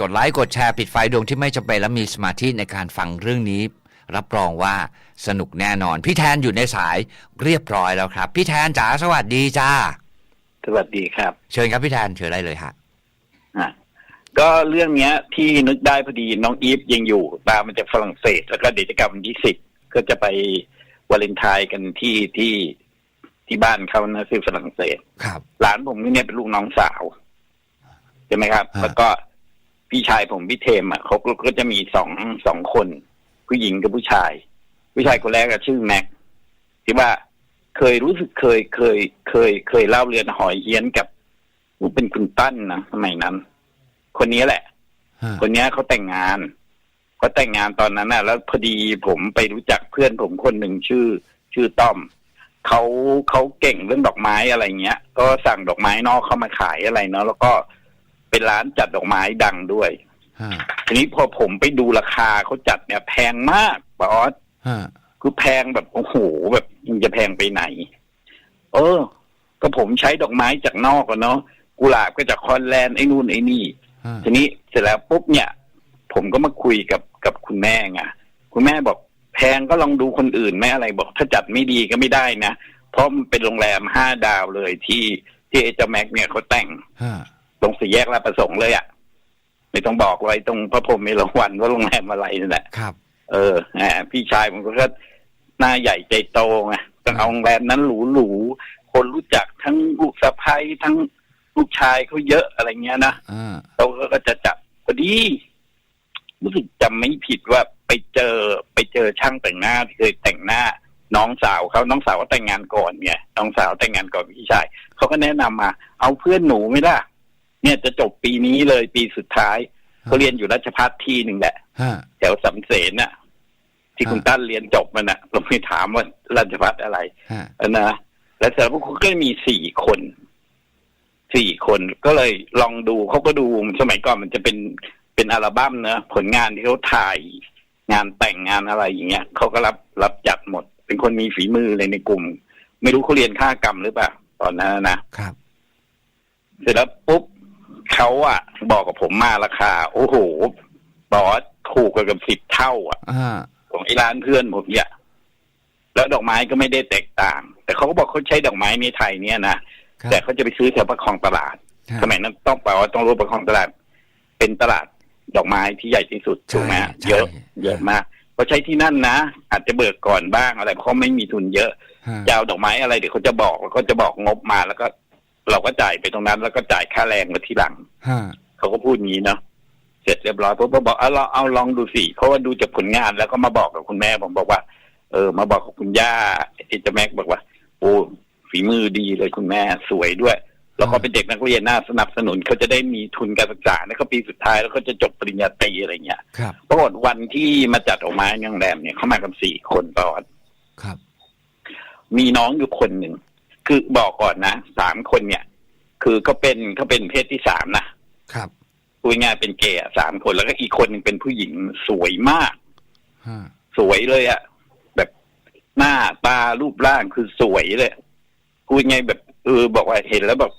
กดไลค์กดแชร์ปิดไฟดวงที่ไม่จำเป็นและมีสมาธิในการฟังเรื่องนี้ รับรองว่าสนุกแน่นอน พี่แทนอยู่ในสายเรียบร้อยแล้วครับ พี่แทนจ๋าสวัสดีจ้า สวัสดีครับ เชิญครับพี่แทนเชิญได้เลยฮะอะก็เรื่องเนี้ย ที่นึกได้พอดีน้องอีฟยังอยู่ตามมาจากฝรั่งเศส แล้วก็เดี๋ยวจะกลับวันที่สิบก็จะไปวาเลนไทน์กันที่ที่ที่บ้านเขานะคือฝรั่งเศสครับ หลานผมเนี่ยเป็นลูกน้องสาว ใช่ไหมครับฮะแล้วก็ พี่ชายผมพี่เทมอะเขาก็ก็จะมีสองสองคน ผู้หญิงกับผู้ชาย ผู้ชายคนแรกก็ชื่อแม็กที่ว่าเคยรู้สึกเคยเคย เคย เคยเล่าเรือนหอยเฮี้ยนกับเป็นคุณตั้นนะสมัยนั้น คนนี้แหละฮะคนเนี้ยเขาแต่งงานเขาแต่งงานตอนนั้นน่ะ แล้วพอดีผมไปรู้จักเพื่อนผมคนหนึ่งชื่อ ชื่อต้อมเขาเขาเก่งเรื่องดอกไม้อะไรเงี้ย ก็สั่งดอกไม้นอกเข้ามาขายอะไรเนาะแล้วก็ เป็นร้านจัดดอกไม้ดังด้วยฮะทีนี้พอผมไปดูราคาเขาจัดเนี่ยแพงมากบอสฮะคือแพงแบบโอ้โหแบบมันจะแพงไปไหน เออ ก็ผมใช้ดอกไม้จากนอกอะเนาะกุหลาบก็จากฮอลแลนด์ไอ้นู่นไอ้นี่ฮะทีนี้เสร็จแล้วปุ๊บเนี่ย ผมก็มาคุยกับกับคุณแม่ไงคุณแม่บอกแพงก็ลองดูคนอื่นแม่อะไรบอก ถ้าจัดไม่ดีก็ไม่ได้นะเพราะมันเป็นโรงแรมห้าดาวเลยที่ที่เอเจาแม็กเนี่ยเขาแต่งฮะ ตรงสี่แยกลาดประสงค์เลยอะ่ะไม่ต้องบอกไว้ตรงพระพรหมเมรวันว่าโรงแรมอะไรนั่นแหละครับ เออแหมพี่ชายผมก็หน้าใหญ่ใจโตไงต้องเอาโรงแรมนั้นหรูๆคนรู้จักทั้งลูกสะใภ้ทั้งลูกชายเขาเยอะอะไรเงี้ยนะอ่าเขาก็จะจับพอดีรู้สึกจำไม่ผิดว่าไปเจอไปเจอช่างแต่งหน้าที่เคยแต่งหน้า น้องสาวเขาน้องสาวเขาแต่งงานก่อนไงน้องสาวแต่งงานก่อนพี่ชายเขาก็แนะนำมา เอาเพื่อนหนูไหม่ล่ะ เนี่ยจะจบปีนี้เลยปีสุดท้ายเขาเรียนอยู่ราชพัฒที่หนึ่งแหละฮะแถวสำเสนน่ะ ที่คุณอ่าตั้นเรียนจบมันน่ะเราไม่ถามว่าราชพัฒอะไรฮะอันนะแล้วเสร็จแล้วพวกเขาก็มีสี่คนสี่คนก็เลยลองดูเขาก็ดูสมัยก่อนมันจะเป็นเป็นอัลบั้มเนอะผลงานที่เขาถ่ายงานแต่งงานอะไรอย่างเงี้ยเขาก็รับรับจัดหมด เป็นคนมีฝีมือเลยในกลุ่ม ไม่รู้เขาเรียนค่ากรรมหรือเปล่าตอนนั้นนะครับ เสร็จแล้วปุ๊บ เขาอะบอกกับผมมาราคา โอ้โหบอสถูกกว่ากับสิบเท่าอะอ่าของไอ้ร้านเพื่อนผมเนี่ยแล้วดอกไม้ก็ไม่ได้แตกต่าง แต่เขาก็บอกเขาใช้ดอกไม้ในไทยเนี่ยนะครับแต่เขาจะไปซื้อแถวประคลองตลาดฮะสมัยนั้นต้องแปลว่าต้องรู้ประคลองตลาด เป็นตลาดดอกไม้ที่ใหญ่ที่สุดใช่ถูกไหมใช่เยอะ เยอะมากเขาใช้ที่นั่นนะอาจจะเบิกก่อนบ้างอะไรเพราะเขาไม่มีทุนเยอะฮะจะเอาดอกไม้อะไรเดี๋ยวเขาจะบอกแล้วก็จะบอกงบมาแล้วก็ เราก็จ่ายไปตรงนั้นแล้วก็จ่ายค่าแรงมาทีหลังฮะเขาก็พูดอย่างนี้เนาะเสร็จเรียบร้อยปุ๊บก็บอกเอาเราเอาลองดูสิเพราะว่าดูจากผลงานแล้วก็มาบอกกับคุณแม่ผมบอกว่า เออ มาบอกกับคุณย่าเอเจาแม็กบอกว่า โอ้ฝีมือดีเลยคุณแม่สวยด้วย แล้วก็เป็นเด็กนักเรียนน่าสนับสนุนเขาจะได้มีทุนการศึกษาแล้วก็ปีสุดท้ายแล้วก็จะจบปริญญาตรีอะไรเงี้ยครับปรากฏวันที่มาจัดออกมาในโรงแรมเนี่ยเขามากันสี่คนตอนครับ มีน้องอยู่คนหนึ่ง คือบอกก่อนนะสามคนเนี่ย คือเขาเป็นเขาเป็นเพศที่สามนะครับพูดง่ายๆเป็นเกย์อะสามคนแล้วก็อีกคนหนึ่งเป็นผู้หญิงสวยมากฮะสวยเลยอะแบบหน้าตารูปร่างคือสวยเลยพูดง่ายแบบเออบอกว่าเห็นแล้วแบบ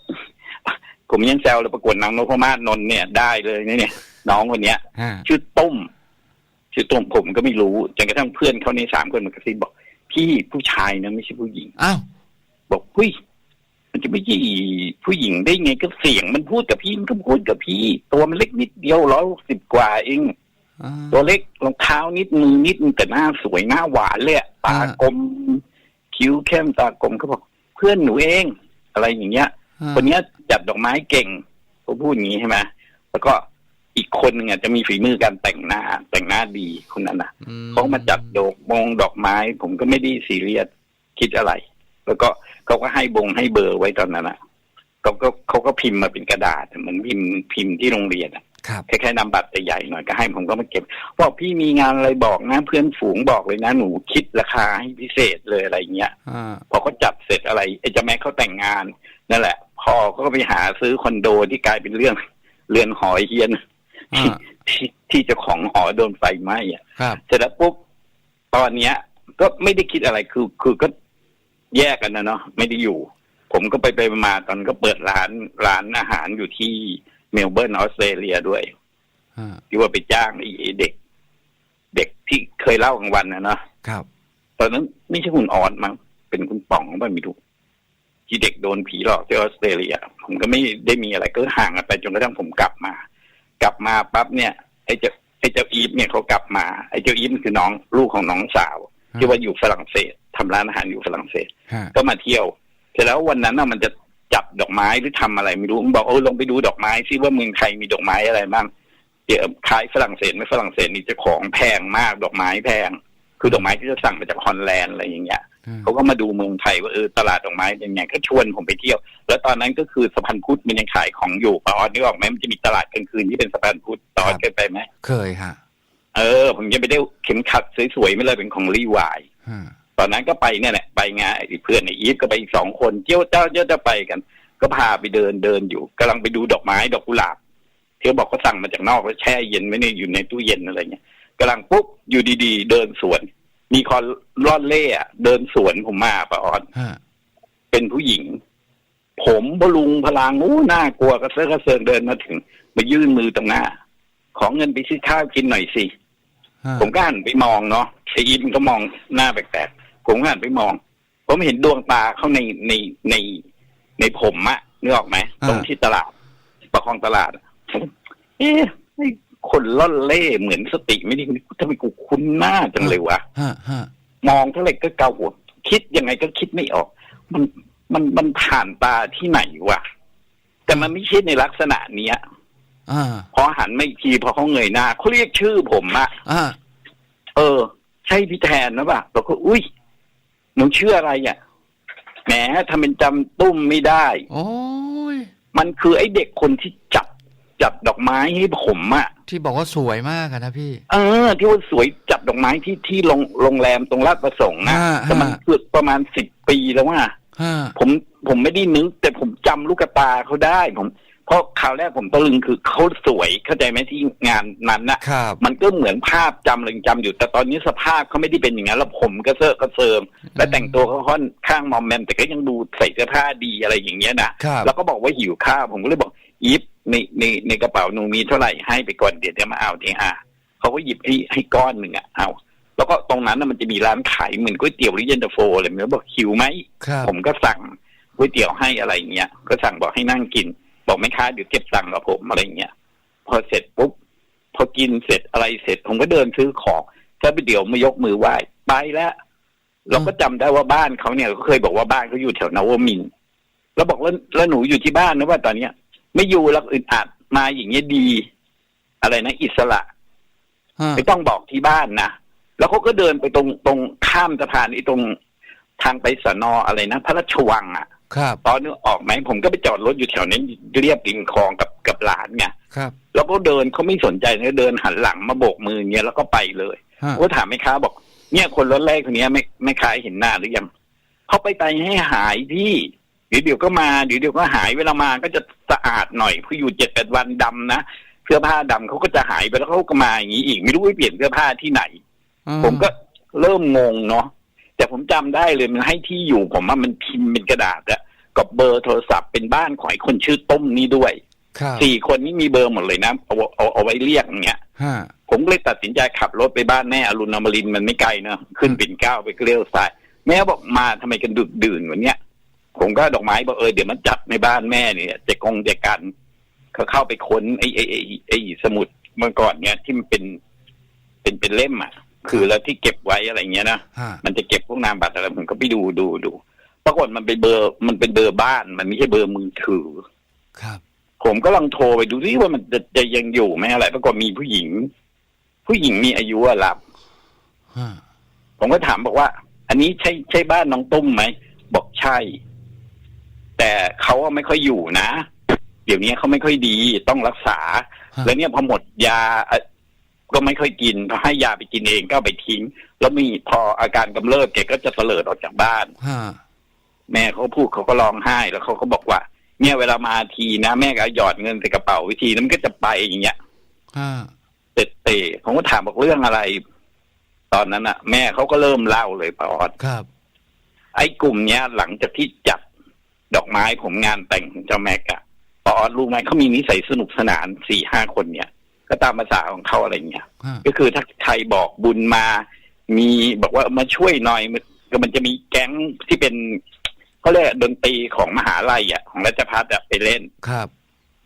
ผมยังแซวเลยประกวดนางนพมาศนนท์เนี่ยได้เลยเนี่ยเนี่ย น้องคนเนี้ยฮะชื่อตุ้มชื่อตุ้มผมก็ไม่รู้จนกระทั่งเพื่อนเขาในสามคนมันกระซิบบอกพี่ผู้ชายนะไม่ใช่ผู้หญิงอ้าว บอกเฮ้ยมันจะไม่ใช่ผู้หญิงได้ไงก็เสียงมันพูดกับพี่มันก็พูดกับพี่ ตัวมันเล็กนิดเดียวร้อยสิบกว่าเองอ่าตัวเล็กรองเท้านิดมือนิดแต่หน้าสวยหน้าหวานเลยอะตาอ่ากลมคิ้วเข้มตากลมเขาบอก เพื่อนหนูเอง อะไรอย่างเงี้ยฮะคนเนี้ยจัดดอกไม้เก่งเขาพูดอย่างนี้ใช่ไหมแล้วก็อีกคนหนึ่งอะจะมีฝีมือการแต่งหน้า แต่งหน้าดีคนนั้นนะอืเขามาจัดดอกมงดอกไม้ ผมก็ไม่ได้ซีเรียสคิดอะไร แล้วก็เขาก็ให้บงให้เบอร์ไว้ตอนนั้นอะเขาก็เขาก็พิมพ์มาเป็นกระดาษเหมือนพิมพ์พิมพ์ที่โรงเรียนอะครับคล้ายๆนำบัตรใหญ่ๆหน่อยก็ให้ผมก็มาเก็บบอกพี่มีงานอะไรบอกนะ เพื่อนฝูงบอกเลยนะหนูคิดราคาให้พิเศษเลยอะไรเงี้ยอ่าพอเขาจัดเสร็จอะไรไอ้เจะแม็กเขาแต่งงาน นั่นแหละ พอเขาก็ไปหาซื้อคอนโดที่กลายเป็นเรื่องเรือนหอยเฮียนอ่าที่ที่ที่เจ้าของหอโดนไฟไหม้อะครับเสร็จแล้วปุ๊บตอนเนี้ย ก็ไม่ได้คิดอะไรคือ คือก็ แยกกันนะเนาะไม่ได้อยู่ ผมก็ไปไปมาตอนก็เปิดร้านร้านอาหารอยู่ที่เมลเบิร์นออสเตรเลียด้วยฮะที่ว่าไปจ้างไอ้ไอ้เด็ก เด็กที่เคยเล่ากลางวันนะเนาะครับ ตอนนั้นไม่ใช่คุณออนมั้งเป็นคุณป๋องไม่มีถูกที่เด็กโดนผีหลอกที่ออสเตรเลีย ผมก็ไม่ได้มีอะไรก็ห่างกันไปจนกระทั่งผมกลับมา กลับมาปั๊บเนี่ยไอ้เจ้าไอ้เจ้าอีฟเนี่ยเขากลับมาไอ้เจ้าอีฟมันคือน้องลูกของน้องสาว ที่ว่าอยู่ฝรั่งเศส ทำร้านอาหารอยู่ฝรั่งเศสฮะก็มาเที่ยว เสร็จแล้ววันนั้นน่ะมันจะจับดอกไม้หรือทำอะไรไม่รู้มันบอกเออลงไปดูดอกไม้ซิว่าเมืองไทยมีดอกไม้อะไรบ้างเดี๋ยวขายฝรั่งเศสไม่ฝรั่งเศสนี่เจะของแพงมากดอกไม้แพง คือดอกไม้ที่จะสั่งมาจากฮอลแลนด์อะไรอย่างเงี้ยอืมเขาก็มาดูเมืองไทยว่าเออตลาดดอกไม้เป็นไงก็ชวนผมไปเที่ยว แล้วตอนนั้นก็คือสะพานพุทธมันยังขายของอยู่ปะออดนึกออกไหมมันจะมีตลาดกลางคืนที่เป็นสะพานพุทธตอนเคยไปไหมเคยฮะเออ ผมยังไปได้เข็มขัดสวยๆไม่เลยเป็นของรีวายฮะต อนนั้นก็ไปเนี่ยแหละไปงานไอ้เพื่อนไอ้อีฟก็ไปอีกสองคนเจ้าเจ้าเจ้าจะไปกัน ก็พาไปเดินเดินอยู่กำลังไปดูดอกไม้ดอกกุหลาบที่เขาบอกเขาสั่งมาจากนอกแล้วแช่เย็นไว้ในอยู่ในตู้เย็นอะไรเงี้ยกำลังปุ๊บอยู่ดีๆ เดินสวน มีคอนล่อนเล่อะเดินสวนผมมาปะออนฮะเป็นผู้หญิง ผมบลุงพลังอู้น่ากลัวกระเซาะกระเซิงเดินมาถึง มายื่นมือตรงหน้า ขอเงินไปซื้อข้าวกินหน่อยสิฮะผมก็หันไปมองเนาะไอ้อีมนก็มองหน้าแปลกๆ ผมก็หันไปมอง ผมเห็นดวงตาเขาในในในในผมอะนึกออกไหมตรงที่ตลาด ประคองตลาดอะผมเอ๊ะไอ้คนล่อนเล่เหมือนสติไม่ดีทำไมกูคุ้นหน้าจังเลยวะฮะฮะมองเท่าไหร่ก็เกาหัวคิดยังไงก็คิดไม่ออก มันมันมันผ่านตาที่ไหนวะแต่มันไม่ใช่ในลักษณะเนี้ยอ่าพอหันมาอีกทีพอเขาเงยหน้าเขาเรียกชื่อผมอะอ่าเออ ใช่พี่แทนนะป่ะเราก็อุ้ย หนูชื่ออะไรอะแหมทำเป็นจำตุ้มไม่ได้ โอ้ยมันคือไอ้เด็กคนที่จับจับดอกไม้ให้ผมอะ ที่บอกว่าสวยมากอะนะพี่ เออ ที่ว่าสวยจับดอกไม้ที่ที่โรงโรงแรมตรงลาดประสงค์นะอ่าแต่มันอ่า เกือบประมาณสิบปีแล้วว่าฮะผมผมไม่ได้นึก แต่ผมจำลูกตาเขาได้ ผม เพราะคราวแรกผมตะลึงคือเขาสวยเข้าใจไหมที่งานนั้นน่ะครับ มันก็เหมือนภาพจำเลยงจำอยู่แต่ตอนนี้สภาพเขาไม่ได้เป็นอย่างนั้นแล้วผมก็เซอะก็เซิมและแต่งตัวเขาค่อนข้างมอมแมมแต่ก็ยังดูใส่เสื้อผ้าดีอะไรอย่างเงี้ยนะครับ แล้วก็บอกว่าหิวข้าวผมก็เลยบอกยิบในในในกระเป๋าหนูมีเท่าไหร่ให้ไปก่อนเดี๋ยวจะมาเอาทีอะเขาก็หยิบให้ให้ก้อนหนึ่งอะเอาแล้วก็ตรงนั้นน่ะมันจะมีร้านขายเหมือนก๋วยเตี๋ยวหรือเย็นตาโฟอะไรแบบนี้บอกหิวไหมครับ ผมก็สั่งก๋วยเตี๋ยวให้อะไรอย่างเงี้ยก็สั่งบอกให้นั่งกิน บอกไม่ค้าเดี๋ยวเก็บตังค์กับผมอะไรอย่างเงี้ยพอเสร็จปุ๊บพอกินเสร็จอะไรเสร็จผมก็เดินซื้อของถ้าไปเดี๋ยวมายกมือไหว้ไปแล้วเราก็จำได้ว่าบ้านเขาเนี่ยเขาเคยบอกว่าบ้านเขาอยู่แถวนวมินทร์แล้วบอกแล้วแล้วหนูอยู่ที่บ้านนะว่าตอนเนี้ย ไม่อยู่แล้วอึดอัดมาอย่างเงี้ยดี อะไรนะอิสระฮะไม่ต้องบอกที่บ้านนะแล้วเขาก็เดินไปตรงตรงข้ามสะพานไอ้ตรงทางไปสนออะไรนะพระราชวังอะ ครับตอนนึกออกไหมผมก็ไปจอดรถอยู่แถวนั้นเรียบริมคลองกับกับหลานไงครับแล้วก็เดินเขาไม่สนใจนะเดินหันหลังมาโบกมืออย่างเงี้ยแล้วก็ไปเลยฮะก็ถามแม่ค้าบอก เนี่ยคนรถแรกคนเนี้ยไม่ไม่ค้าเห็นหน้าหรือยังเขาไปไปให้หายพี่เดี๋ยวเดี๋ยวก็มาเดี๋ยวเดี๋ยวก็หายเวลามาก็จะสะอาดหน่อยเพราะอยู่เจ็ดแปดวันดำนะเสื้อผ้าดำเขาก็จะหายไปแล้วเขาก็มาอย่างนี้อีกไม่รู้ไปเปลี่ยนเสื้อผ้าที่ไหนอืผมก็เริ่มงงเนาะ แต่ผมจำได้เลยมันให้ที่อยู่ผมว่ามันพิมพ์เป็นกระดาษอะกับเบอร์โทรศัพท์เป็นบ้านของไอ้คนชื่อต้มนี้ด้วยครับสี่คนนี้มีเบอร์หมดเลยนะเอาเอาเอาไว้เรียกอย่างเงี้ยฮะผมก็เลยตัดสินใจขับรถไปบ้านแม่อรุณอมรินทร์มันไม่ไกลเนอะขึ้นปิ่นเกล้าไปเกลียวซ้ายแม่บอกมาทำไมกันดึกดื่นวันเนี้ยผมก็ดอกไม้บอกเออเดี๋ยวมันจัดในบ้านแม่เนี่ยจะกงจะกันเขาเข้าไปค้นไอ้ไอ้ไอ้ไอ้สมุดเมื่อก่อนเนี่ยที่มันเป็นเป็นเป็นเล่มอะ คือแล้วที่เก็บไว้อะไรเงี้ยนะฮะมันจะเก็บพวกนามบัตรอะไรผมก็ไปดูดูดูปรากฏมันเป็นเบอร์ มันเป็นเบอร์บ้าน มันไม่ใช่เบอร์มือถือ ครับ ผมก็ลองโทรไปดูซิว่ามันจะจะยังอยู่ไหมอะไรปรากฏมีผู้หญิง ผู้หญิงมีอายุอะรับ ฮะผมก็ถามบอกว่า อันนี้ใช่ใช่บ้านน้องตุ้มไหม บอกใช่ แต่เขาอะไม่ค่อยอยู่นะ เดี๋ยวนี้เขาไม่ค่อยดีต้องรักษา ฮะแล้วเนี่ยพอหมดยาเอ่อ ก็ไม่ค่อยกินพอให้ยาไปกินเองก็เอาไปทิ้ง แล้วมีพออาการกำเริบแกก็จะเตลิดออกจากบ้าน ฮะแม่เขาพูดเขาก็ร้องไห้แล้วเขาก็บอกว่า เนี่ยเวลามาทีนะแม่ก็หยอดเงินใส่กระเป๋าวิธีนั้นมันก็จะไปอย่างเงี้ยฮะเตะเตะผมก็ถามบอกเรื่องอะไร ตอนนั้นอะแม่เขาก็เริ่มเล่าเลยปาออด ครับ ไอ้กลุ่มเนี้ย หลังจากที่จัดดอกไม้ผมงานแต่งของเจ้าแม็กอะปาออดรู้ไหมเขามีนิสัยสนุกสนานสี่ห้าคนเนี่ย ก็ตามภาษาของเขาอะไรเงี้ยฮะก็คือถ้าใครบอกบุญมา มีบอกว่ามาช่วยหน่อยมันก็มันจะมีแก๊งที่เป็นเขาเรียกดนตรีของมหาลัยอะของราชพัฒอะไปเล่นครับ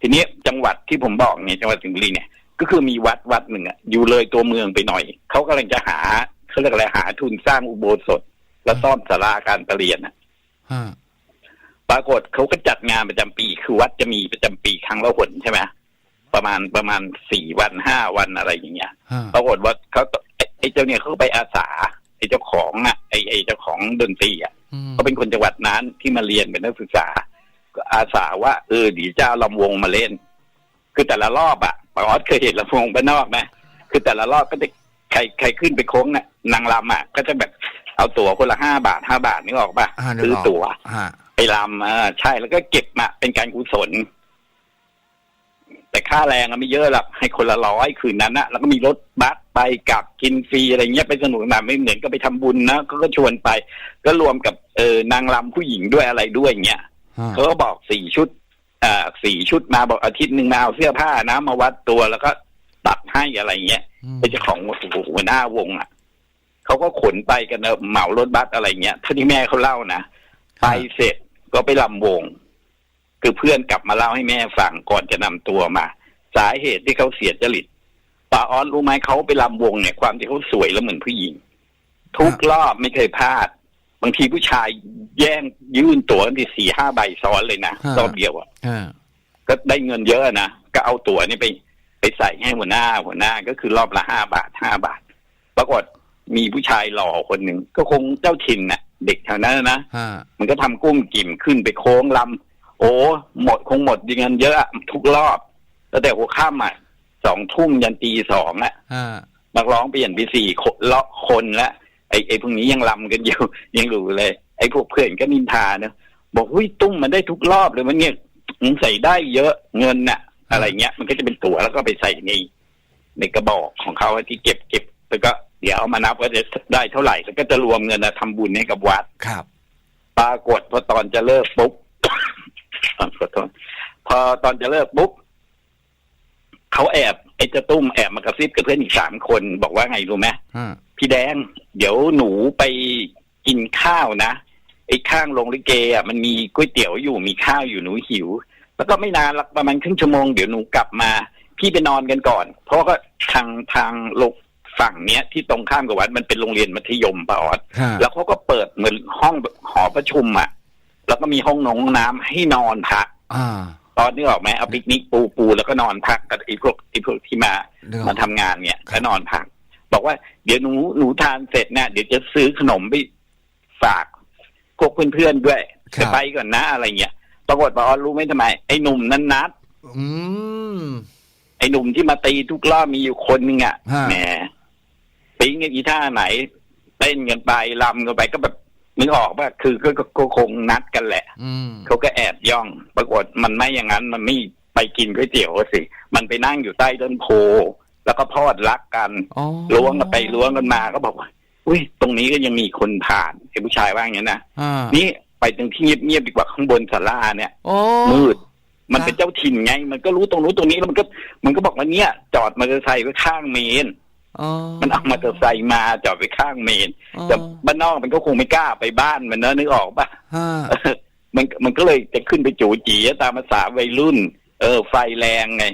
ทีนี้จังหวัดที่ผมบอกเนี่ยจังหวัดสิงห์บุรีเนี่ยก็คือมีวัดวัดหนึ่งอะอยู่เลยตัวเมืองไปหน่อยเขากำลังจะหาเขาเรียกอะไรหาทุนสร้างอุโบสถ แล้วซ่อมศาลาการประเรียนอะฮะปรากฏเขาก็จัดงานประจำปี คือวัดจะมีประจำปีครั้งละหนใช่ไหม ประมาณประมาณสี่วันห้าวันอะไรอย่างเงี้ยฮะปรากฏว่าเขาไอ้ไอ้เจ้าเนี่ยเขาก็ไปอาสาไอ้เจ้าของอะไอ้ไอ้เจ้าของดนตรีอะอืมเขาเป็นคนจังหวัดนั้นที่มาเรียนเป็นนักศึกษา ก็อาสาว่าเออเดียวจะเอาลำวงมาเล่น คือแต่ละรอบอะปาออสเคยเห็นลำวงบ้านนอกไหมคือแต่ละรอบก็จะใครใครขึ้นไปโค้งน่ะนางรำอะก็จะแบบเอาตั๋วคนละห้าบาทห้าบาทนึกออกป่ะอ่านึกซื้อออกตั๋วฮะไปรำอ่าใช่แล้วก็เก็บมาเป็นการกุศล แต่ค่าแรงอะไม่เยอะหรอกให้คนละร้อยคืนนั้นนะแล้วก็มีรถบัสไปกลับกินฟรีอะไรเงี้ยไปสนุกสนานไม่เหมือนก็ไปทำบุญนะก็ก็ชวนไป ก็รวมกับเออนางรำผู้หญิงด้วยอะไรด้วยเงี้ยฮะเขาก็บอกสี่ชุดอ่าสี่ชุดมาบอกอาทิตย์หนึ่งมาเอาเสื้อผ้านะมาวัดตัวแล้วก็ตัดให้อะไรเงี้ยอืมเป็นเจ้าของหัวหน้าวงอะเขาก็ขนไปกันเนอะเหมารถบัสอะไรเงี้ยท่าที่แม่เขาเล่านะไปเสร็จก็ไปลำวง คือเพื่อนกลับมาเล่าให้แม่ฟังก่อนจะนำตัวมา สาเหตุที่เขาเสียจริตป้าออนรู้ไหมเขาไปลำวงเนี่ยความที่เขาสวยแล้วเหมือนผู้หญิง ทุกรอบไม่เคยพลาด บางทีผู้ชายแย่งยื่นตั๋วที่สี่ห้าใบซ้อนเลยนะรอบเดียวอะฮะก็ได้เงินเยอะนะก็เอาตั๋วนี่ไปไปใส่ให้หัวหน้าหัวหน้าก็คือรอบละห้าบาทห้าบาท ปรากฏมีผู้ชายหล่อคนหนึ่งก็คงเจ้าถิ่นน่ะ เด็กแถวนั้นนะฮะมันก็ทำกุ้มกิ่มขึ้นไปโค้งลำ โอ้หมดคงหมดเงินเยอะอะทุกรอบตั้งแต่หัวค่ำอะสองทุ่มยันตีสองอะฮะนักร้องเปลี่ยนไปสี่คนละคนละไอ้ไอ้พวกนี้ยังลำกันอยู่ยังอยู่เลย ไอ้พวกเพื่อนก็นินทาเนอะบอกหุ้ยตุ้มมันได้ทุกรอบเลยมันเนี่ยมึงใส่ได้เยอะเงินน่ะ อะไรเงี้ย มันก็จะเป็นตั๋วแล้วก็ไปใส่ในในกระบอกของเขาที่เก็บเก็บแล้วก็เดี๋ยวเอามานับว่าจะได้เท่าไหร่แล้วก็จะรวมเงินนะทำบุญให้กับวัดครับ ปรากฏพอตอนจะเลิกปุ๊บอะ ขอโทษพอตอนจะเลิกปุ๊บเขาแอบไอ้เจ้าตุ้มแอบมากระซิบกับเพื่อนอีกสามคนบอกว่าไงรู้ไหมฮะพี่แดง เดี๋ยวหนูไปกินข้าวนะไอ้ข้างโรงลิเกอะมันมีก๋วยเตี๋ยวอยู่มีข้าวอยู่หนูหิว แล้วก็ไม่นานหรอกประมาณครึ่งชั่วโมงเดี๋ยวหนูกลับมา พี่ไปนอนกันก่อน เพราะว่าทางทางโลกฝั่งเนี้ยที่ตรงข้ามกับวัดมันเป็นโรงเรียนมัธยมปะออดฮะแล้วเขาก็เปิดเหมือนห้องหอประชุมอะ แล้วก็มีห้องนงน้ำให้นอนพักอ่าตอนนี้ออกไหมเอาปิกนิกปูปูแล้วก็นอนพักกับไอ้พวกไอ้พวกที่มานึกออมากทำงานเนี่ยก็นอนพัก บอกว่าเดี๋ยวหนูหนูทานเสร็จเนี่ยเดี๋ยวจะซื้อขนมไปฝากพวกเพื่อนๆด้วยครับจะไปก่อนนะอะไรเงี้ยปรากฏว่าออนรู้ไหมทำไม ไอ้หนุ่มนั้นนัดอืมไอ้หนุ่มที่มาตีทุกรอบมีอยู่คนหนึงอะฮะแหมปิ๊งกันอีท่าไหนเต้นกันไปลำกันไปก็แบบ นึกออกป่ะคือก็ก็ก็คงนัดกันแหละอืมเขาก็แอบย่อง ปรากฏมันไม่อย่างนั้น มันไม่ไปกินก๋วยเตี๋ยวสิ มันไปนั่งอยู่ใต้ต้นโพแล้วก็พอดรักกันอ๋อล้วงกันไปล้วงกันมาก็บอกว่าอุ้ยตรงนี้ก็ยังมีคนผ่านไอ้ผู้ชายว่าอย่างนี้นะอ่านี่ไปตรงที่เงียบๆดีกว่าข้างบนศาลาเนี่ยโอ้มืดมันครับเป็นเจ้าถิ่นไง มันก็รู้ตรงนู้นตรงนี้แล้วมันก็ มันก็บอกว่าเนี่ย จอดมอเตอร์ไซค์ไว้ข้างเมนอ๋อ มันเอามอเตอร์ไซค์มาจอดไว้ข้างเมนอ๋อแต่บ้านนอกมันก็คงไม่กล้าไปบ้านมันเนอะนึกออกปะฮะเออมันมันก็เลยจะขึ้นไปจูจีตามภาษาวัยรุ่น เออ ไฟแรงไง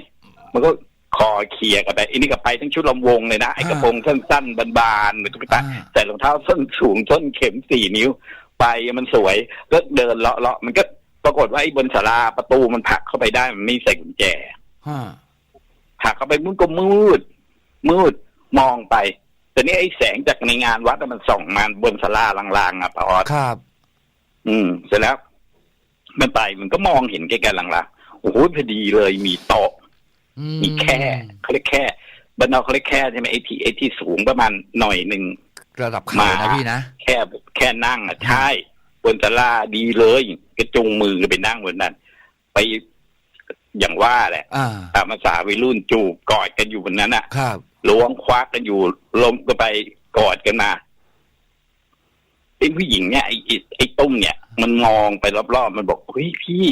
มันก็คอเคลียร์กันไปอันนี้ก็ไปทั้งชุดลำวงเลยนะไอ้กระโปรงสั้นๆบานๆเหมือนตุ๊กตาอ่าใส่รองเท้าส้นสูงส้นเข็มสี่นิ้ว ไปมันสวยก็เดินเลาะเลาะมันก็ปรากฏว่าไอ้บนศาลาประตูมันผลักเข้าไปได้มันไม่ใส่กุญแจฮะผลักเข้าไปมันก็มืด มืด มองไปแต่นี่ไอ้แสงจากในงานวัดอะมันส่องมาบนศาลาลางๆอะปะออดครับ อืม เสร็จแล้ว มันไปมันก็มองเห็นไกลๆหลังๆโอ้โหพอดีเลยมีโต๊ะอืมีแค่เขาเรียกแค่บ้านนอกเขาเรียกแค่ใช่ไหมไอ้ที่ไอ้ที่สูงประมาณหน่อยหนึ่งระดับเขามานะพี่นะแค่แค่นั่งอะใช่บนศาลาดีเลยกระจุงมือไปนั่งบนนั้น ไปอย่างว่าแหละอ่าตามภาษาวัยรุ่นจูบกอดกันอยู่บนนั้นอะ ครับ ล้วงควักกันอยู่ล้มก็ไปกอดกันมาเป็นผู้หญิงเนี่ยไอ้ไอ้ไอ้ตุ้มเนี่ย มันมองไปรอบๆมันบอกเฮ้ยพี่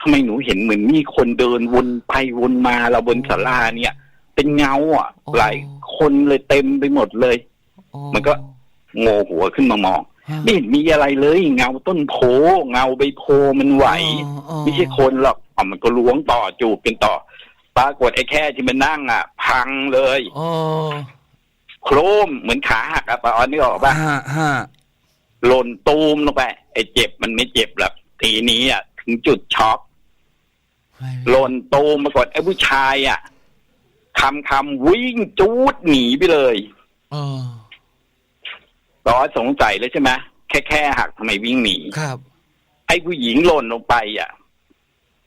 ทำไมหนูเห็นเหมือนมีคนเดินวนไปวนมาเราบนศาลาเนี่ย เป็นเงาอะอ๋อหลายคนเลยเต็มไปหมดเลยอ๋อมันก็โงหัวขึ้นมามองฮะไม่เห็นมีอะไรเลยเงาต้นโพเงาใบโพมันไหวอ๋ออ๋อไม่ใช่คนหรอกอ๋อมันก็ล้วงต่อจูบกันต่อ ปรากฏไอ้แค่ที่มันนั่งอะ พังเลยอ๋อโครมเหมือนขาหักอะปะออนนี่ออกปะฮะฮะหล่นตูมลงไป ไอ้เจ็บมันไม่เจ็บหรอกทีนี้อะ ถึงจุดช็อกหล่นตูมปรากฏไอ้ผู้ชายอะคำคำวิ่งจูดหนีไปเลยอ๋อปอสงสัยเลยใช่ไหมแค่แค่หักทำไมวิ่งหนีครับ ไอ้ผู้หญิงหล่นลงไปอะ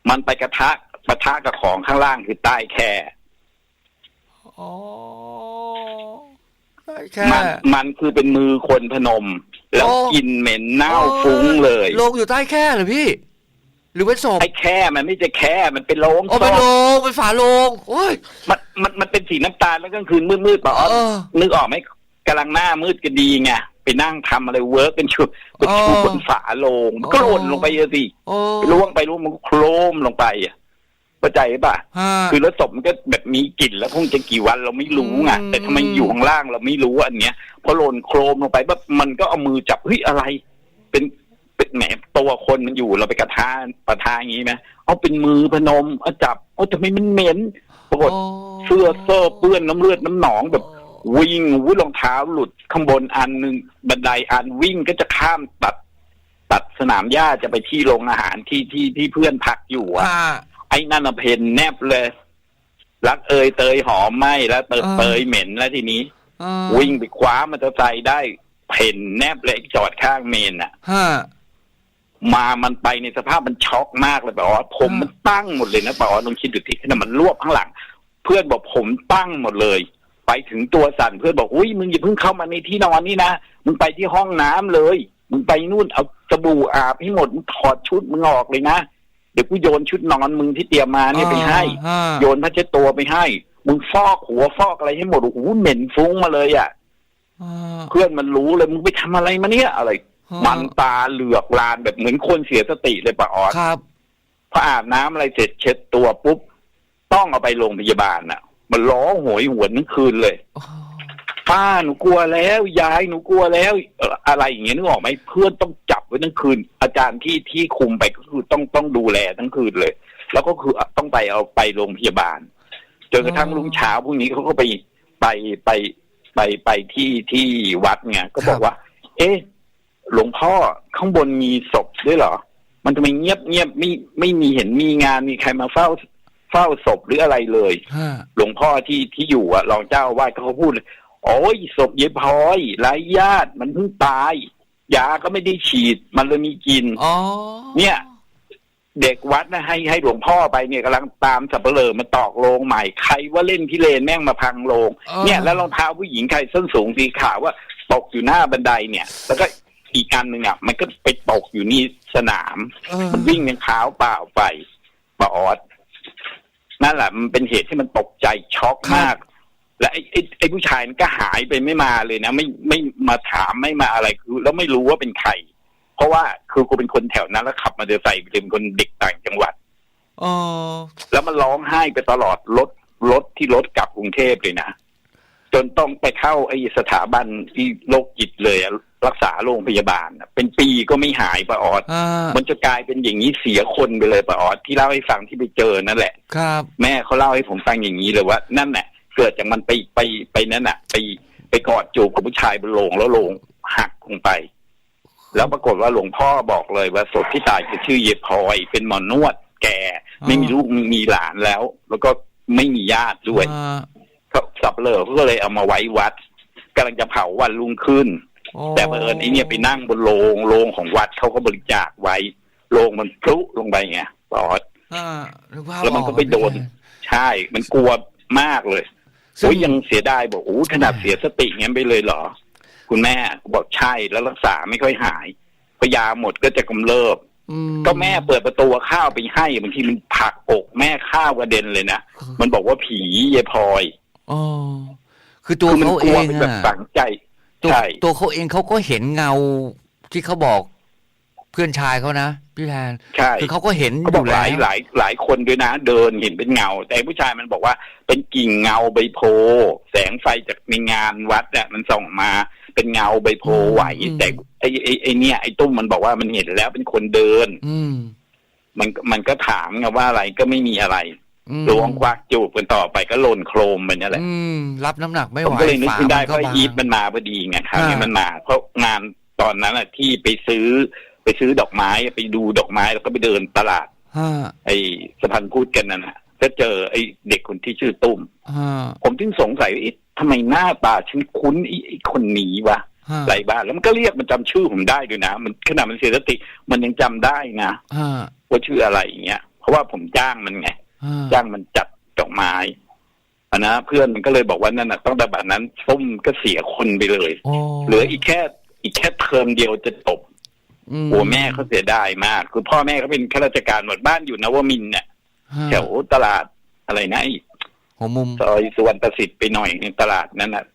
มันไปกระทะ ปะทะกับของข้างล่างคือใต้แค่อ๋อได้แค่มันมันคือเป็นมือคนพนม แล้วโอ้กลินเหม็นเน่าฟุ้งเลยโลงอยู่ใต้แค่เหรอพี่ หรือเป็นศพไอ้แค่มันไม่ใช่แค่มันเป็นโลงโอ้เป็นศโลพงเป็นฝาโลงโอ้ยมันมันมันเป็นสีน้ำตาลแล้วกลางคืนมืดๆปะออเออนึกออกไหมกำลังหน้ามืดกันดีไงไปนั่งทำอะไรเวิร์กกันชุดไปชูอ๋อบนฝาโลงมันก็อ๋อหล่นลงไปอะสิโอ้ล่วงไปล่วงมันก็โครมลงไปอะ เข้าใจป่ะฮะคือแล้วศพมันก็แบบมีกลิ่นแล้วคงจะกี่วันเราไม่รู้ไงอืมแต่ทำไมอยู่ข้างล่างเราไม่รู้อันเนี้ยพอหล่นโครมลงไปแบบมันก็เอามือจับเฮ้ยอะไร เป็นเป็นแหมตัวคนมันอยู่เราไปกระทาประทาอย่างนี้ไหมเอาเป็นมือพนมเอาจับเอาทำไมมันเหม็นปรากฏโอ้เสื้อเสื้อเปื้อนน้ำเลือดน้ำหนองแบบวิ่งวิ่งรองเท้าหลุดข้างบนอันหนึ่งบันไดอันวิ่งก็จะข้ามตัด ตัดสนามหญ้าจะไปที่โรงอาหารที่ที่ที่เพื่อนพักอยู่อะฮะ ไอ้นั่นน่ะเพนแนบเลย รักเอยเตยหอมไหมแล้วเตยอ่าเตยเหม็นแล้วทีนี้อ่าวิ่งไปคว้ามอเตอร์ไซค์ได้เพนแนบเลยจอดข้างเมนอะฮะมามันไปในสภาพมันช็อกมากเลยแบบว่าผมอ่ามัมันตั้งหมดเลยนะบอกว่าลองคิดดูทีขณะมันรวบข้างหลัง เพื่อนบอกผมตั้งหมดเลย ไปถึงตัวสั่นเพื่อนบอกอุ้ยมึงอย่าเพิ่งเข้ามาในที่นอนนี่นะมึงไปที่ห้องน้ำเลยมึงไปนู่นเอาสบู่อาบให้หมดมึงถอดชุดมึงออกเลยนะ เดี๋ยวกูโยนชุดนอนมึงที่เตรียมมาเนี่ยไปให้ฮะโยนผ้าเช็ดตัวไปให้ มึงฟอกหัวฟอกอะไรให้หมดโอ้โหเหม็นฟุ้งมาเลยอะ อ่า เพื่อนมันรู้เลยมึงไปทำอะไรมาเนี่ยอะไร ฮะ มันตาเหลือกลานแบบเหมือนคนเสียสติเลยปะออสครับ พออาบน้ำอะไรเสร็จเช็ดตัวปุ๊บ ต้องเอาไปโรงพยาบาลน่ะ มันร้องโหยหวนทั้งคืนเลยโอ้ป้าหนูกลัวแล้ว ยายหนูกลัวแล้วเอ่ออะไรอย่างเงี้ยนึกออกไหมเพื่อนต้องจับ ไว้ทั้งคืน อาจารย์ที่ที่คุมไปก็คือต้องต้องดูแลทั้งคืนเลย แล้วก็คือต้องไปเอาไปโรงพยาบาลจนกระทั่งรุ่งเช้าพรุ่งนี้เขาก็ไปไปไปไปไปที่ที่วัดไงก็บอกว่า เอ๊ะหลวงพ่อข้างบนมีศพด้วยเหรอ มันทำไมเงียบเงียบไม่ไม่มีเห็นมีงานมีใครมาเฝ้าเฝ้าศพหรืออะไรเลยฮะหลวงพ่อที่ที่อยู่อะรองเจ้าอาวาดเขาพูดเลยโอ้ยศพเยายพลอยไร้ญาติมันเพิ่งตาย ยาก็ไม่ได้ฉีด มันเลยมีกินอ๋อเนี่ย เด็กวัดนะให้ให้หลวงพ่อไปเนี่ยกำลังตามสับเปลือมาตอกโลงใหม่ใครว่าเล่นพิเรนแม่งมาพังโลงอ๋อเนี่ยแล้วรองเท้าผู้หญิงใครส้นสูงสีขาวว่าตกอยู่หน้าบันไดเนี่ย แล้วก็อีกอันหนึ่งอะมันก็ไปตกอยู่นี่สนามเออมันวิ่งยังเท้าเปล่าไปปาออสนั่นแหละมันเป็นเหตุที่มันตกใจช็อกมาก และไอ้ไอ้ไอ้ผู้ชายมันก็หายไปไม่มาเลยนะไม่ไม่มาถามไม่มาอะไรคือแล้วไม่รู้ว่าเป็นใคร เพราะว่าคือกูเป็นคนแถวนั้นแล้วขับมาเดินใส่เป็นคนเด็กต่างจังหวัดอ๋อแล้วมันร้องไห้ไปตลอดรถรถที่รถกลับกรุงเทพเลยนะจนต้องไปเข้าไอ้สถาบันที่โรคจิตเลยอะรักษาโรงพยาบาลอะเป็นปีก็ไม่หายปะออดอ่ามันจะกลายเป็นอย่างนี้เสียคนไปเลยปะออดที่เล่าให้ฟังที่ไปเจอนั่นแหละ ครับ แม่เขาเล่าให้ผมฟังอย่างนี้เลยว่านั่นแหละ เกิดจากมันไปไปไปนั่นน่ะ ไปไปกอดจูบกับผู้ชายบนโลงแล้วโลงหักลงไป แล้วปรากฏว่าหลวงพ่อบอกเลยว่าศพที่ตายคือชื่อเยพลอย เป็นหมอนวดแก่ ไม่มีลูกไม่มีหลานแล้ว แล้วก็ไม่มีญาติด้วยอ่าเขาสับเปลอเขาก็เลยเอามาไว้วัดกำลังจะเผาวันรุ่งขึ้นโอ้แต่เผอิญไอ้เนี่ยไปนั่งบนโรงโรงของวัดเขาก็บริจาคไว้โรงมันพลุลงไปไงปอดอ่านึกภาพแล้วมันก็ออไปโดนพี่แทใช่ มันกลัวมากเลย ซึ่งโอ้ยยังเสียดายบอกโอ้ขนาดเสียสติงั้นไปเลยเหรอ คุณแม่บอกใช่แล้วรักษาไม่ค่อยหายพยาหมดก็จะกำเริบอืก็แม่เปิดประตูเอาข้าวไปให้บางทีมันผลักอกแม่ข้าวกระเด็นเลยนะมันบอกว่าผียายพลอยอ๋อคือตัวคือมันเขากเอลัวงเป็นแบบอะฝังใจตัวใช่ตัวเขาเองเขาก็เห็นเงาที่เขาบอกเพื่อนชายเขานะพี่แทนใช่คือเขาก็เห็นเขาบอกยู่หลายแล้วหลายหลายคนด้วยนะ เดินเห็นเป็นเงา แต่ผู้ชายมันบอกว่า เป็นกิ่งเงาใบโพธิ์แสงไฟจากในงานวัดเนี่ยมันส่องมาเป็นเงาใบโพธิ์ไหวอืมแต่ไอ้ไอ้ไอ้เนี่ยไอ้ตุ้มมันบอกว่ามันเห็นแล้วเป็นคนเดิน อืมมันมันก็ถามไงว่าอะไรก็ไม่มีอะไรอืมล้วงควักจูบกันต่อไปก็หล่นโครมไปนี่แหละอืมรับน้ำหนักไม่ผมไหวก็เลยนึกฝาขึ้นได้มันเพก็ราะบางอีทมันมาพอดีไงคราวนี้อ่ามัมันมา เพราะงานตอนนั้นอะที่ไปซื้อ ไปซื้อดอกไม้ไปดูดอกไม้แล้วก็ไปเดินตลาดฮะไอ้สะพานพูดกันนั่นนะ ก็เจอไอ้เด็กคนที่ชื่อตุ้มฮะผมจึงสงสัยว่าเอ๊ะทำไมหน้าตาฉันคุ้นไอ้ไอ้คนนี้วะฮะไรบ้านแล้วมันก็เรียกมันจำชื่อผมได้ด้วยนะ มันขนาดมันเสียสติ มันยังจำได้นะฮะว่าชื่ออะไรอย่างเงี้ยเพราะว่าผมจ้างมันไงฮะจ้างมันจัดดอกไม้อันนะเพื่อนมันก็เลยบอกว่านั่นน่ะต้องแต่บัดนั้นส้มก็เสียคนไปเลยโอ้เหลืออีกแค่อีกแค่เทอมเดียวจะจบอืมโอ้แม่เขาเสียดายมาก คือพ่อแม่เขาเป็นข้าราชการหมดบ้านอยู่นวมินทร์เนี่ยฮะ แถวตลาดอะไรนะไอ้หัวมุมซอยสุวรรณประสิทธิ์ไปหน่อยหนึงตลาดนั้นน่ะ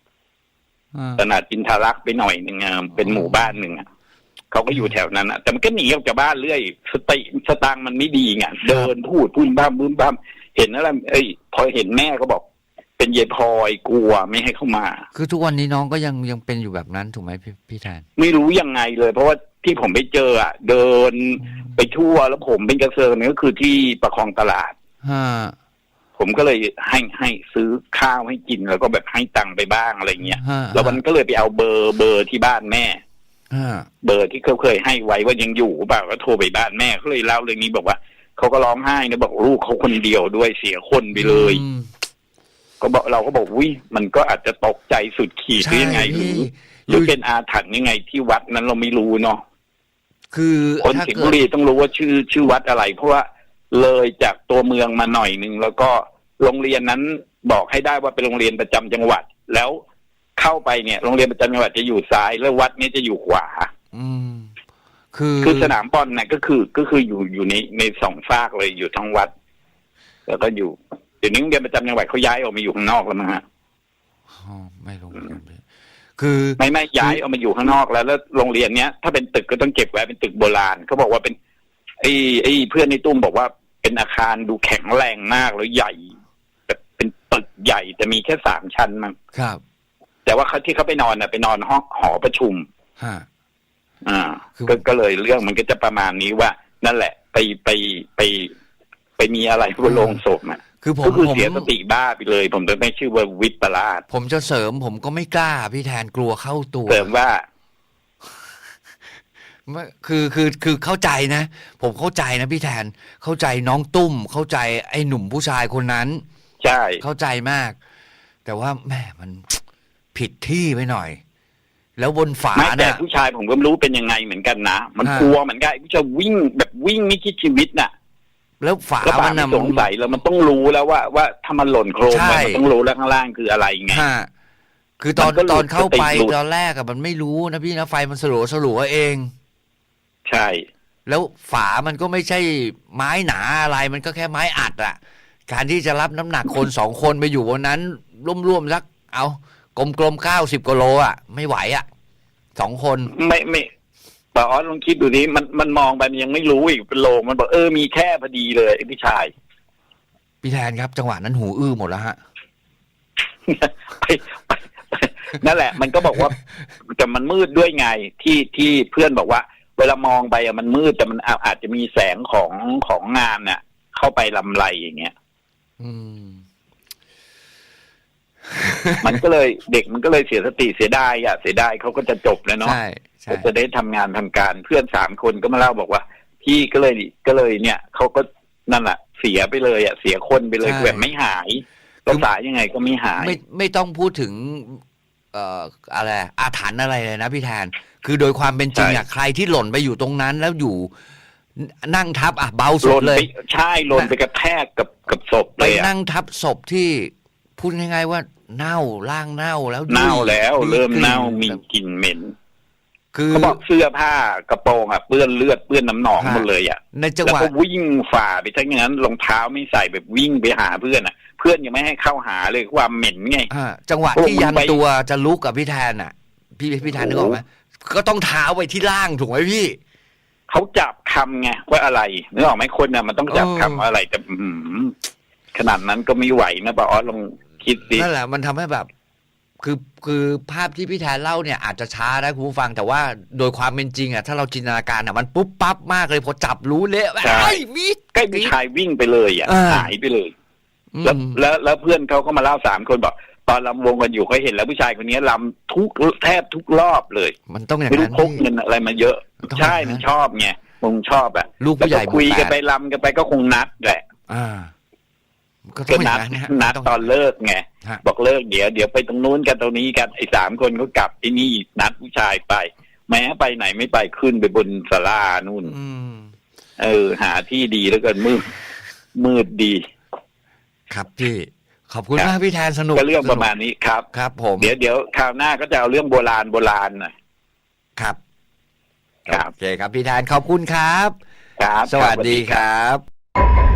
ฮะตลาดจินทารักษ์ไปหน่อยหนึ่งอะเป็นหมู่บ้านหนึ่งอะเขาก็อยู่แถวนั้นอะแต่มันก็หนีออกจากบ้านเรื่อยสติสตางค์มันไม่ดีไงเดินพูดพูดบ้ามพูดบ้ามเห็นอะไรเอ้ย พอเห็นแม่ก็บอก เป็นเยายพลอยกลัวไม่ให้เข้ามา คือทุกวันนี้น้องก็ยังยังเป็นอยู่แบบนั้นถูกไหมพี่พี่แทนไม่รู้ยังไงเลย เพราะว่า ที่ผมไปเจออะเดินไปทั่วแล้วผมเป็นกระเซิงเนี่ยก็คือที่ประคองตลาดฮะผมก็เลยให้ให้ซื้อข้าวให้กินแล้วก็แบบให้ตังค์ไปบ้างอะไรเงี้ยฮะแล้วมันก็เลยไปเอาเบอร์เบอร์ที่บ้านแม่ ฮะเบอร์ที่เขาเคยให้ไว้ว่ายังอยู่เปล่าก็โทรไปบ้านแม่เขาเลยเล่าเรื่องนี้บอกว่าเขาก็ร้องไห้นะบอกลูกเขาคนเดียวด้วยเสียคนไปเลย อืม ก็บอกเราก็บอกวิมันก็อาจจะตกใจสุดขีดหรือยังไงหรือพี่หรือเป็นอาถรรพ์ยังไงที่วัดนั้นเราไม่รู้เนาะ คือคนถ้าสิงห์เกิบุดรีต้องรู้ว่าชื่อชื่อวัดอะไร เพราะว่าเลยจากตัวเมืองมาหน่อยหนึ่งแล้วก็โรงเรียนนั้นบอกให้ได้ว่าเป็นโรงเรียนประจำจังหวัด แล้วเข้าไปเนี่ยโรงเรียนประจำจังหวัดจะอยู่ซ้าย แล้ววัดเนี้จะอยู่ขวา อืม คือคือสนามบอลเนี่ยก็คือก็คืออยู่อยู่ในในสองฝากเลยอยู่ทั้งวัด แล้วก็อยู่เดี๋ยวนี้โรงเรียนประจำจังหวัดเขาย้ายออกมาอยู่ข้างนอกแล้วมั้งฮะอ๋อไม่รู้เหมือนกันพี่ คือไม่ไม่ย้ายออกมาอยู่ข้างนอกแล้วแล้วโรงเรียนเนี้ยถ้าเป็นตึกก็ต้องเก็บไว้เป็นตึกโบราณเขาบอกว่าเป็นไอ้ไอ้เพื่อนในตุ้มบอกว่าเป็นอาคารดูแข็งแรงมากแล้วใหญ่แบบเป็นตึกใหญ่แต่มีแค่สามชั้นมั้งครับ แต่ว่าเขาที่เขาไปนอนน่ะไปนอนห้องหอประชุมฮะอ่าคือก็ก็เลยเรื่องมันก็จะประมาณนี้ว่า นั่นแหละ ไปไปไป ไปมีอะไรบนโลงศพอะ คือผมก็คือผม เสียสติบ้าไปเลย ผมจะไม่ชื่อว่าวิปลาสผมจะเสริมผมก็ไม่กล้า พี่แทนกลัวเข้าตัว เสริมว่า ไม่คือคือคือเข้าใจนะ ผมเข้าใจนะพี่แทนเข้าใจน้องตุ้ม เข้าใจไอ้หนุ่มผู้ชายคนนั้น ใช่ เข้าใจมาก แต่ว่าแม่มัน ผิดที่ไปหน่อย แล้วบนฝาไม่แต่เนี่ยผู้ชายผมก็ไม่รู้เป็นยังไงเหมือนกันนะ มันฮะกลัวเหมือนกันไอ้ผู้ชายวิ่งแบบวิ่งไม่คิดชีวิตน่ะ แล้วฝาแล้วป่ามันไม่น่ะสงสัยแล้วมันต้องรู้แล้วว่าว่าถ้ามันหล่นโครมใช่ไปมันต้องรู้แล้วข้างล่างคืออะไรไง ฮะคือตอนมันก็หลุดตอนเข้าไปสติหลุด ตอนแรกอะมันไม่รู้นะพี่นะไฟมันสลัวสลัวเอง ใช่ แล้วฝามันก็ไม่ใช่ไม้หนาอะไร มันก็แค่ไม้อัดอะการที่จะรับน้ำหนักคนสองคนไปอยู่บนนั้นร่วมๆสักเอากลมๆเก้าสิบกิโลอะไม่ไหวอะสองคน ไม่ไม่ ป้าออสลองคิดดูนี้มันมันมองไปมันยังไม่รู้อีกเป็นโลงมันบอกเออมีแค่พอดีเลยไอ้พี่ชาย พี่แทนครับ จังหวะนั้นหูอื้อหมดแล้วฮะไปไปไปนั่นแหละ มันก็บอกว่าแต่มันมืดด้วยไงที่ที่เพื่อนบอกว่า เวลามองไปอะมันมืดแต่มันอาอาจจะมีแสงของของงานน่ะ เข้าไปลำไรอย่างเงี้ย อืม มันก็เลยเด็กมันก็เลยเสียสติเสียดายอะเสียดายเขาก็จะจบแล้วเนาะ ใช่ใช่ ก็จะได้ทำงานทำการเพื่อนสามคนก็มาเล่าบอกว่าพี่ก็เลยก็เลยเนี่ยเขาก็นั่นแหละเสียไปเลยอะเสียคนไปเลยคือแบบไม่หายรักษายังไงก็ไม่หาย ไม่ไม่ต้องพูดถึง เอ่ออะไรอาถรรพ์อะไรเลยนะพี่แทน คือโดยความเป็นจริงอะใครที่หล่นไปอยู่ตรงนั้นแล้วอยู่นั่งทับอะเบาหสุล่ดนเลยไปใช่หล่นไปกระแทกกับกับศพไปเลยอะนั่งทับศพที่พูดง่ายๆว่าเน่าร่างเน่าแล้วยุ่ยเน่าแล้ว เริ่มกลิ่เน่ามีแบบกลิ่นเหม็น คือเขาบอกเสื้อผ้ากระโปรงอะเปื้อนเลือดเปื้อนน้ำหนองฮะหมดเลยอะในจังแล้วหวะก็วิ่งฝ่าไปทั้งอย่างนั้นรองเท้าไม่ใส่แบบวิ่งไปหาเพื่อนอะ เพื่อนยังไม่ให้เข้าหาเลยความเหม็นไงอ่าจังหวะโอ้ที่ยันไปตัวจะลุกกับพี่แทนอะ พี่พี่แทนนึกออกไหมก็ต้องเท้าไปที่ล่างถูกไหมพี่เขาจับคำไงว่าอะไรนึกออกไหมคนน่ะมันต้องจับเออคำว่าอะไรแต่อื้อหือขนาดนั้นก็ไม่ไหวนะป้าออสลองคิดดินั่นแหละมันทำให้แบบ คือคือภาพที่พี่แทนเล่าเนี่ยอาจจะช้านะคุณผู้ฟังแต่ว่าโดยความเป็นจริงอะถ้าเราจินตนาการอะมันปุ๊บปั๊บมากเลยพอจับรู้เละไอ้ยมีใกล้ผู้ชายวิ่งไปเลยอะอ่าหายไปเลยอืมแล้วแล้วแล้วเพื่อนเขาก็มาเล่าสามคนบอกตอนลำวงกันอยู่เขาเห็นแล้วผู้ชายคนนี้ลำทุกแทบทุกรอบเลย มันต้องอย่างไม่รู้นั้นพกพี่เงินอะไรมาเยอะต้องใช่อย่างนั้นมันชอบไงคงชอบอะลูกผู้ใหญ่แล้วก็คุยหมู่แปดกันไปลำกันไปก็คงนัดแหละ อ่า ก็ต้ก็องอนัย่าดงนั้นนะฮะนัดต้องตอนเลิกไงฮะบอกเลิกเดี๋ยวเดี๋ยวไปตรงนู้นกันตรงนี้กันไอ้สามคนก็กลับที่นี่นัดผู้ชายไป แม้ไปไหนไม่ไปขึ้นไปบนศาลานู่นอืมเออ หาที่ดีแล้วกันมืดมืดดี ครับพี่ขอบคุณครับมากพี่แทนสนุกก็เรื่องประมาณสนุนี้ครับกครับ ผมเดี๋ยวเดี๋ยวคราวหน้าก็จะเอาเรื่องโบราณโบราณหน่อยครับ ครับโอเคครับพี่แทนขอบคุณครับ ครับ สวัสดีครับ